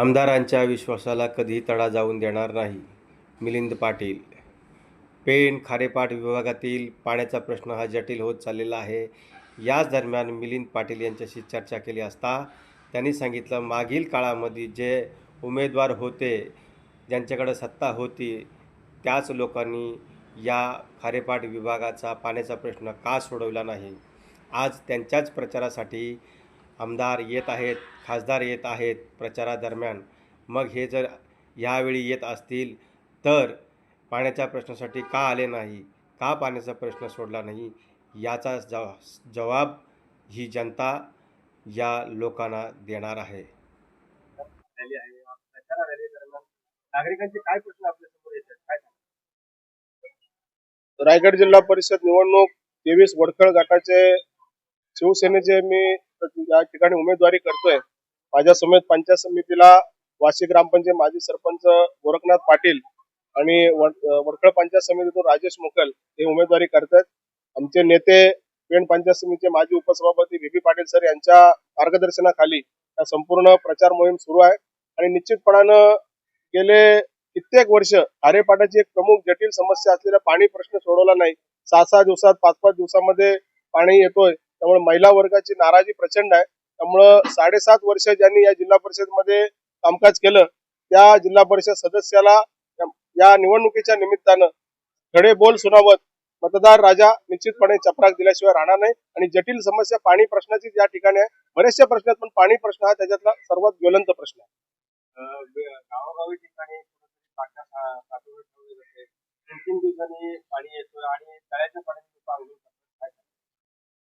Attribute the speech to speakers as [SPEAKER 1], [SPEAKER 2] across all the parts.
[SPEAKER 1] आमदारांच्या विश्वासाला कधीही तडा जाऊन देणार नाही मिलिंद पाटील. पेण खारेपाट विभागातील पाण्याचा प्रश्न हा जटिल होत चाललेला आहे. याच दरम्यान मिलिंद पाटील यांच्याशी चर्चा केली असता त्यांनी सांगितलं मागील काळामध्ये जे उमेदवार होते ज्यांच्याकडे सत्ता होती त्याच लोकांनी या खारेपाट विभागाचा पाण्याचा प्रश्न का सोडवला नाही? आज त्यांच्याच प्रचारासाठी आमदार येत आहेत खासदार येत आहेत प्रचारादरम्यान. मग हे जर यावेळी येत असतील तर पाण्याच्या प्रश्नासाठी का आले नाही? का पाण्याचा प्रश्न सोडला नाही? याचा जव जवाब ही जनता या लोकांना देणार आहे.
[SPEAKER 2] झाली आहे. प्रचार रॅली दरम्यान नागरिकांचे काय प्रश्न आपल्यासमोर येतात? काय?
[SPEAKER 3] रायगड जिल्हा परिषद निवडणूक तेवीस वडखळ गटाचे शिवसेनेचे मी या ठिकाणी उमेदवारी करतोय माझ्या समेत पंचायत समितीला वाशी ग्रामपंचायत माजी सरपंच गोरखनाथ पाटील आणि वडखळ पंचायत समितीतून राजेश मुकल हे उमेदवारी करतायत. आमचे नेते पेण पंचायत समितीचे माजी उपसभापती व्ही. पी. पाटील सर यांच्या मार्गदर्शनाखाली या संपूर्ण प्रचार मोहीम सुरू आहे आणि निश्चितपणानं गेले कित्येक वर्ष आरेपाटाची एक प्रमुख जटिल समस्या असलेला पाणी प्रश्न सोडवला नाही. सहा सहा दिवसात पाच पाच दिवसामध्ये पाणी येतोय. त्यामुळे महिला वर्गाची नाराजी प्रचंड आहे. त्यामुळं साडेसात वर्ष ज्यांनी या जिल्हा परिषदमध्ये कामकाज केलं त्या जिल्हा परिषद सदस्याला या- निवडणुकीच्या निमित्तानं खडे बोल सुनावत मतदार राजा निश्चितपणे चपराक दिल्याशिवाय राहणार नाही. आणि जटिल समस्या पाणी प्रश्नाची या ठिकाणी आहे. बऱ्याचशा आहेत पण पाणी प्रश्न हा त्याच्यातला सर्वात ज्वलंत प्रश्न आहे.
[SPEAKER 2] गावागावी गावोगावी ठिकाणी तीन तीन दिवसांनी पाणी येतोय आणि तळ्याच्या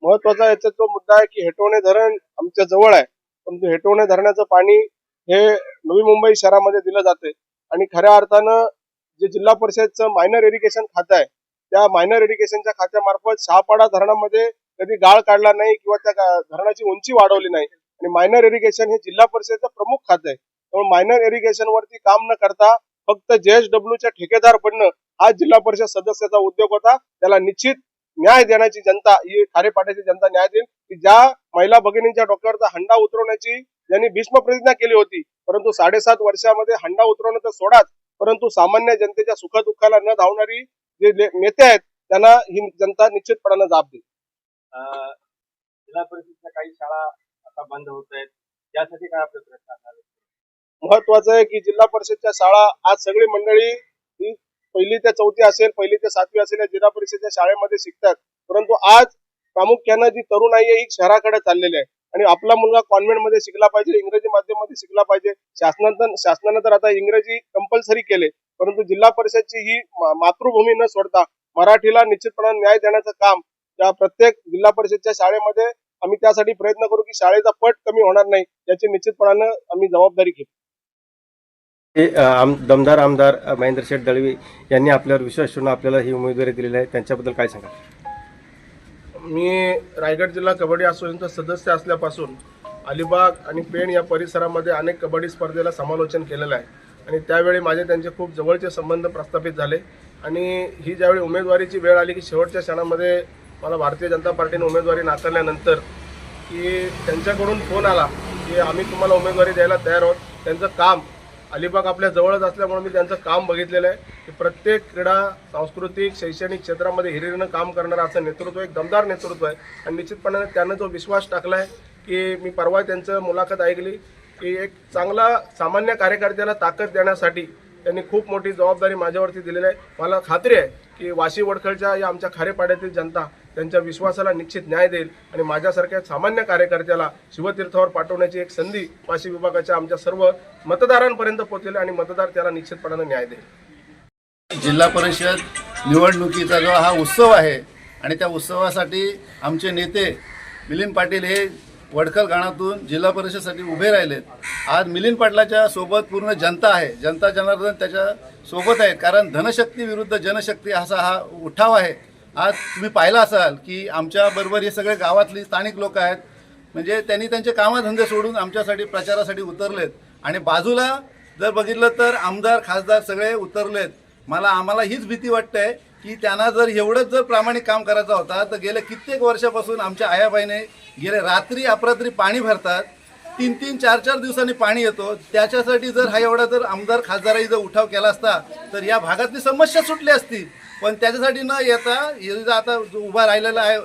[SPEAKER 3] महत्त्वाचा याचा जो मुद्दा आहे की हेटोणे धरण आमच्या जवळ आहे. परंतु हेटोणे धरणाचं पाणी हे नवी मुंबई शहरामध्ये दिलं जाते. आणि खऱ्या अर्थानं जे जिल्हा परिषदचं मायनर इरिगेशन खातं आहे त्या मायनर इरिगेशनच्या खात्यामार्फत शहापाडा धरणामध्ये कधी गाळ काढला नाही किंवा त्या धरणाची उंची वाढवली नाही. आणि मायनर इरिगेशन हे जिल्हा परिषदेचं प्रमुख खातं आहे. त्यामुळे मायनर इरिगेशन वरती काम न करता फक्त JSW च्या ठेकेदार बनणं हा जिल्हा परिषद सदस्याचा उद्योग होता. त्याला निश्चित न्याय देण्याची जनता ही खारेपाट्याची जनता न्याय देईल. की ज्या महिला भगिनींच्या डोक्यावरचा हंडा उतरवण्याची ज्यांनी भीष्म प्रतिज्ञा केली होती परंतु साडेसात वर्षामध्ये हंडा उतरवणं तर सोडाच परंतु सामान्य जनतेच्या सुखदुःखाला न धावणारी जे नेते आहेत त्यांना ही जनता निश्चितपणानं जाब देईल.
[SPEAKER 2] जिल्हा परिषदच्या काही शाळा आता बंद होत आहेत. यासाठी काय आपले प्रयत्न?
[SPEAKER 3] महत्वाचं आहे की जिल्हा परिषदच्या शाळा आज सगळी मंडळी पहिली ते चौथी असेल पहिली ते सातवी असेल या जिल्हा परिषदेच्या शाळेमध्ये शिकतात. परंतु आज प्रामुख्यानं जी तरुण आहे ही शहराकडे चाललेली आहे. आणि आपला मुलगा कॉन्व्हेंटमध्ये शिकला पाहिजे इंग्रजी माध्यमामध्ये शिकला पाहिजे. शासनानं शासनानं तर आता इंग्रजी कंपल्सरी केले. परंतु जिल्हा परिषदची ही मातृभूमी न सोडता मराठीला निश्चितपणे न्याय देण्याचं काम त्या प्रत्येक जिल्हा परिषदच्या शाळेमध्ये आम्ही त्यासाठी प्रयत्न करू की शाळेचा पट कमी होणार नाही याची निश्चितपणानं आम्ही जबाबदारी घेऊ
[SPEAKER 1] आम दमदार आमदार महेंद्र शेठ दळवी यांनी आपल्यावर विश्वास ठेवून आपल्याला ही उमेदवारी दिलेली आहे. त्यांच्याबद्दल काय सांगा
[SPEAKER 3] मी रायगड जिल्हा कबड्डी असोसिएशनचा सदस्य असल्यापासून अलिबाग आणि पेण या परिसरामध्ये अनेक कबड्डी स्पर्धेला समालोचन केलेलं आहे. आणि त्यावेळी माझे त्यांचे खूप जवळचे संबंध प्रस्थापित झाले. आणि ही ज्यावेळी उमेदवारीची वेळ आली की शेवटच्या क्षणामध्ये मला भारतीय जनता पार्टीने उमेदवारी नाकारल्यानंतर की त्यांच्याकडून फोन आला की आम्ही तुम्हाला उमेदवारी द्यायला तयार आहोत. त्यांचं काम अलिबाग आपल्या जवळच असल्यामुळे मी त्यांचं काम बघितलेलं आहे. की प्रत्येक क्रीडा सांस्कृतिक शैक्षणिक क्षेत्रामध्ये हिरिरीनं काम करणारं असं नेतृत्व एक दमदार नेतृत्व आहे. आणि निश्चितपणाने त्यानं जो विश्वास टाकला आहे की मी परवा त्यांचं मुलाखत ऐकली की एक चांगला सामान्य कार्यकर्त्याला ताकद देण्यासाठी त्यांनी खूप मोठी जबाबदारी माझ्यावरती दिलेली आहे. मला खात्री आहे की वाशी वडखळच्या या आमच्या खारेपाड्यातील जनता त्यांच्या विश्वासाला निश्चित न्याय देईल आणि माझ्यासारख्या सामान्य कार्यकर्त्याला शिवतीर्थावर पाठवण्याची एक संधी वाशी विभागाच्या आमच्या सर्व मतदारांपर्यंत पोहोचलेली आणि मतदार त्याला निश्चितपणाने न्याय देईल.
[SPEAKER 4] जिल्हा परिषद निवडणुकीचा जो हा उत्सव आहे आणि त्या उत्सवासाठी आमचे नेते मिलिंद पाटील हे वडखल गाणातून जिल्हा परिषदसाठी उभे राहिलेत. आज मिलिंद पाटलाच्या सोबत पूर्ण जनता आहे. जनता जनार्दन त्याच्या सोबत आहेत. कारण धनशक्ती विरुद्ध जनशक्ती असा हा उठाव आहे. आज तुम्ही पाहिला असाल की आमच्याबरोबर हे सगळे गावातली स्थानिक लोक आहेत. म्हणजे त्यांनी त्यांचे कामाधंदे सोडून आमच्यासाठी प्रचारासाठी उतरलेत. आणि बाजूला जर बघितलं तर आमदार खासदार सगळे उतरलेत. मला आम्हाला हीच भीती वाटते की त्यांना जर एवढंच जर प्रामाणिक काम करायचं होता तर गेल्या कित्येक वर्षापासून आमच्या आयाबाईने गेले रात्री अपरात्री पाणी भरतात तीन तीन चार चार दिवसांनी पाणी येतो. त्याच्यासाठी जर हा एवढा जर आमदार खासदाराही जर उठाव केला असता तर या भागातली समस्या सुटली असती. पण त्याच्यासाठी न येता आता जो उभा राहिलेला आहे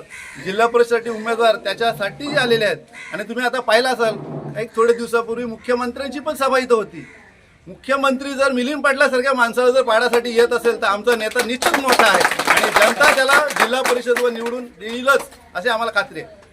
[SPEAKER 4] जिल्हा परिषदसाठी उमेदवार त्याच्यासाठी आलेले आहेत. आणि तुम्ही आता पाहिला असाल एक थोडे दिवसापूर्वी मुख्यमंत्र्यांची पण सभा इथं होती. मुख्यमंत्री जर मिलिंद पाटलासारख्या माणसाला जर पाडासाठी येत असेल तर आमचा नेता निश्चित मोठा आहे. आणि जनता त्याला जिल्हा परिषदवर निवडून देईलच असे आम्हाला खात्री आहे.